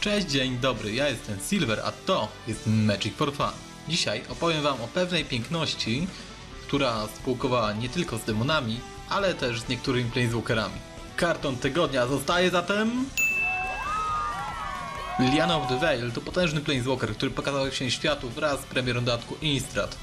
Cześć, dzień dobry, ja jestem Silver, a to jest Magic for Fun. Dzisiaj opowiem wam o pewnej piękności, która spółkowała nie tylko z demonami, ale też z niektórymi planeswalkerami. Karton tygodnia zostaje zatem... Liliana of the Veil to potężny planeswalker, który pokazał się światu wraz z premierą dodatku Innistrad.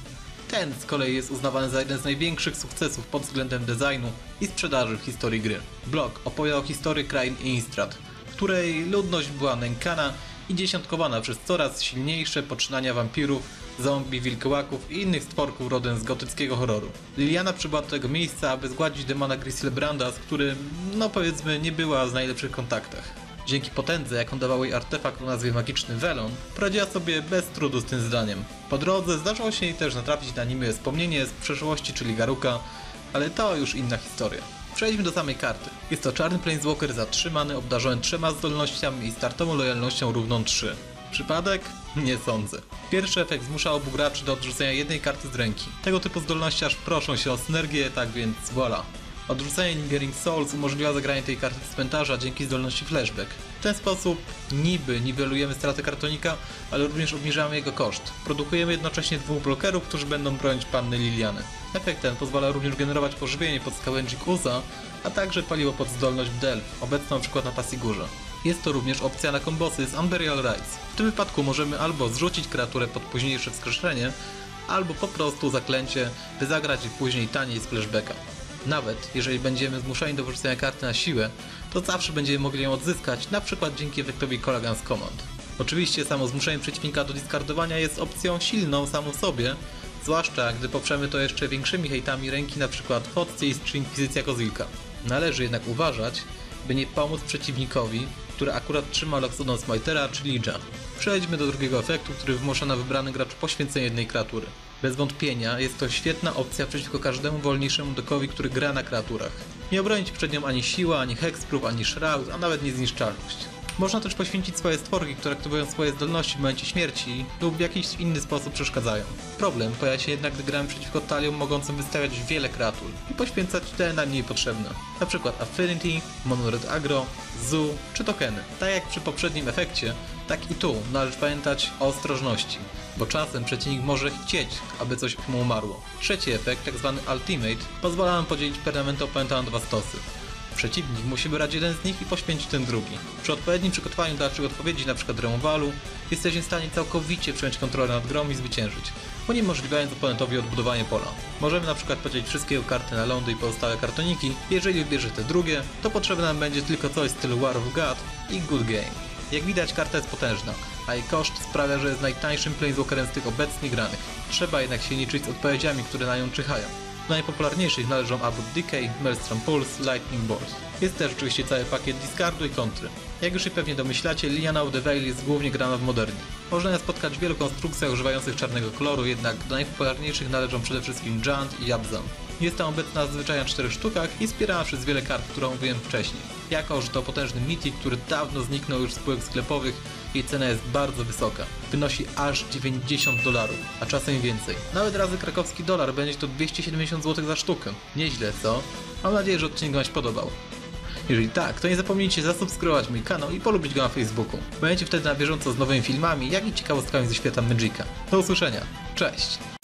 Ten z kolei jest uznawany za jeden z największych sukcesów pod względem designu i sprzedaży w historii gry. Blog opowiada o historii krain Innistrad, której ludność była nękana i dziesiątkowana przez coraz silniejsze poczynania wampirów, zombie, wilkołaków i innych stworków rodem z gotyckiego horroru. Liliana przybyła do tego miejsca, aby zgładzić demona Griselbranda, z którym, no powiedzmy, nie była w najlepszych kontaktach. Dzięki potędze, jaką dawał jej artefakt o nazwie Magiczny Welon, poradziła sobie bez trudu z tym zadaniem. Po drodze zdarzało się jej też natrafić na niemiłe wspomnienie z przeszłości, czyli Garuka, ale to już inna historia. Przejdźmy do samej karty. Jest to czarny Planeswalker zatrzymany, obdarzony trzema zdolnościami i startową lojalnością równą 3. Przypadek? Nie sądzę. Pierwszy efekt zmusza obu graczy do odrzucenia jednej karty z ręki. Tego typu zdolności aż proszą się o synergię, tak więc voilà. Odrzucenie Nigering Souls umożliwia zagranie tej karty z cmentarza dzięki zdolności Flashback. W ten sposób niby niwelujemy stratę kartonika, ale również obniżamy jego koszt. Produkujemy jednocześnie dwóch blokerów, którzy będą bronić panny Liliany. Efekt ten pozwala również generować pożywienie pod skałędzik Uza, a także paliwo pod zdolność Delph, obecną np. na Pasigurze. Jest to również opcja na kombosy z Unburial Rights. W tym wypadku możemy albo zrzucić kreaturę pod późniejsze wskrzeszenie, albo po prostu zaklęcie, by zagrać i później taniej z flashbacka. Nawet jeżeli będziemy zmuszeni do wyrzucenia karty na siłę, to zawsze będziemy mogli ją odzyskać, na przykład dzięki efektowi Colagans Command. Oczywiście samo zmuszenie przeciwnika do discardowania jest opcją silną samą sobie, zwłaszcza gdy poprzemy to jeszcze większymi hejtami ręki np. Hotstis czy Inkwizycja Kozilka. Należy jednak uważać, by nie pomóc przeciwnikowi, który akurat trzyma Loxodon Smitera czy Lidża. Przejdźmy do drugiego efektu, który wymusza na wybrany gracz poświęcenie jednej kreatury. Bez wątpienia jest to świetna opcja przeciwko każdemu wolniejszemu dekowi, który gra na kreaturach. Nie obronić przed nią ani siła, ani hexproof, ani shroud, a nawet niezniszczalność. Można też poświęcić swoje stworki, które aktywują swoje zdolności w momencie śmierci lub w jakiś inny sposób przeszkadzają. Problem pojawia się jednak, gdy gramy przeciwko taliom mogącym wystawiać wiele kreatur i poświęcać te najmniej potrzebne. Przykład Affinity, Monored Agro, Zoo czy tokeny. Tak jak przy poprzednim efekcie, tak i tu należy pamiętać o ostrożności, bo czasem przeciwnik może chcieć, aby coś mu umarło. Trzeci efekt, tzw. Ultimate, pozwala nam podzielić permanent oponenta na dwa stosy. Przeciwnik musi wybrać jeden z nich i poświęcić ten drugi. Przy odpowiednim przygotowaniu dalszych odpowiedzi, np. remowalu, jesteśmy w stanie całkowicie przejąć kontrolę nad grą i zwyciężyć, uniemożliwiając oponentowi odbudowanie pola. Możemy np. podzielić wszystkie karty na lądy i pozostałe kartoniki. Jeżeli wybierze te drugie, to potrzebne nam będzie tylko coś w stylu War of God i Good Game. Jak widać karta jest potężna, a jej koszt sprawia, że jest najtańszym planeswalkerem z tych obecnie granych. Trzeba jednak się liczyć z odpowiedziami, które na nią czyhają. Do najpopularniejszych należą Abut Decay, Maelstrom Pulse, Lightning Bolt. Jest też oczywiście cały pakiet discardu i kontry. Jak już się pewnie domyślacie, Liliana of the Veil jest głównie grana w modernie. Można ją spotkać w wielu konstrukcjach używających czarnego koloru, jednak do najpopularniejszych należą przede wszystkim Jant i Yabzan. Jest tam obecna zazwyczaj na czterech sztukach i wspierana przez wiele kart, które omówiłem wcześniej. Jako, że to potężny Mythic, który dawno zniknął już z spółek sklepowych, jej cena jest bardzo wysoka. Wynosi aż 90 dolarów, a czasem więcej. Nawet razy krakowski dolar będzie to 270 zł za sztukę. Nieźle, co? Mam nadzieję, że odcinek Wam się podobał. Jeżeli tak, to nie zapomnijcie zasubskrybować mój kanał i polubić go na Facebooku. Będziecie wtedy na bieżąco z nowymi filmami, jak i ciekawostkami ze świata Magica. Do usłyszenia. Cześć!